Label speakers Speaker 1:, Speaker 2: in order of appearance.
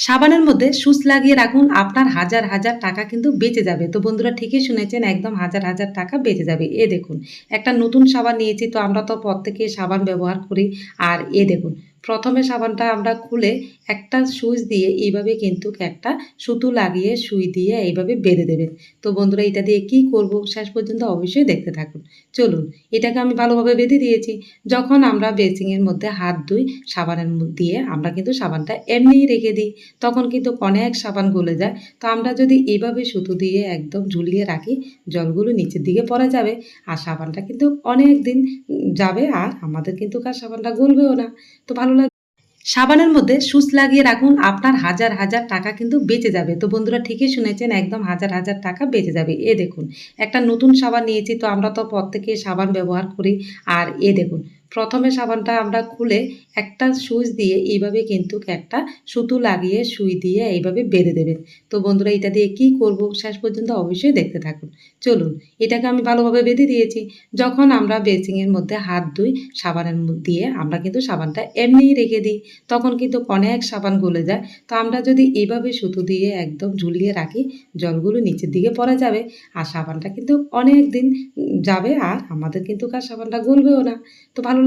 Speaker 1: সাবানের মধ্যে সুচ লাগিয়ে রাখুন, আপনার হাজার হাজার টাকা কিন্তু বেঁচে যাবে। তো বন্ধুরা ঠিকই শুনেছেন, একদম হাজার হাজার টাকা বেঁচে যাবে। এ দেখুন, একটা নতুন সাবান নিয়েছি, তো আমরা তো প্রত্যেকে সাবান ব্যবহার করি। আর এ দেখুন প্রথমে সাবানটা আমরা খুলে একটা সুইচ দিয়ে এইভাবে কিন্তু একটা সুতো লাগিয়ে, সুই দিয়ে এইভাবে বেঁধে দেবেন। তো বন্ধুরা, এটা দিয়ে কি করব শেষ পর্যন্ত অবশ্যই দেখতে থাকুন। চলুন, এটাকে আমি ভালোভাবে বেঁধে দিয়েছি। যখন আমরা বেসিংয়ের মধ্যে হাত ধুই, সাবানের দিয়ে আমরা কিন্তু সাবানটা এমনিই রেখে দিই। তখন কিন্তু অনেক সাবান গলে যায়। তো আমরা যদি এইভাবে সুতো দিয়ে একদম ঝুলিয়ে রাখি, জলগুলো নিচের দিকে পড়ে যাবে আর সাবানটা কিন্তু অনেক দিন যাবে আর আমাদের কিন্তু কার সাবানটা গলবেও না। তো ভালো সাবানের মধ্যে সুচ লাগিয়ে রাখুন, আপনার হাজার হাজার টাকা কিন্তু বেঁচে যাবে। তো বন্ধুরা ঠিকই শুনেছেন, একদম হাজার হাজার টাকা বেঁচে যাবে। এ দেখুন, একটা নতুন সাবান নিয়েছি, তো আমরা তো প্রত্যেকে সাবান ব্যবহার করি। আর এ দেখুন প্রথমে সাবানটা আমরা খুলে একটা সুইচ দিয়ে এইভাবে কিন্তু একটা সুতো লাগিয়ে, সুই দিয়ে এইভাবে বেঁধে দেবেন। তো বন্ধুরা, এটা দিয়ে কি করব শেষ পর্যন্ত অবশ্যই দেখতে থাকুন। চলুন, এটাকে আমি ভালোভাবে বেঁধে দিয়েছি। যখন আমরা বেসিংয়ের মধ্যে হাত ধুই, সাবানের দিয়ে আমরা কিন্তু সাবানটা এমনিই রেখে দিই। তখন কিন্তু অনেক সাবান গলে যায়। তো আমরা যদি এইভাবে সুতো দিয়ে একদম ঝুলিয়ে রাখি, জলগুলো নিচের দিকে পড়ে যাবে আর সাবানটা কিন্তু অনেক দিন যাবে আর আমাদের কিন্তু কার সাবানটা গলবেও না। তো ভালো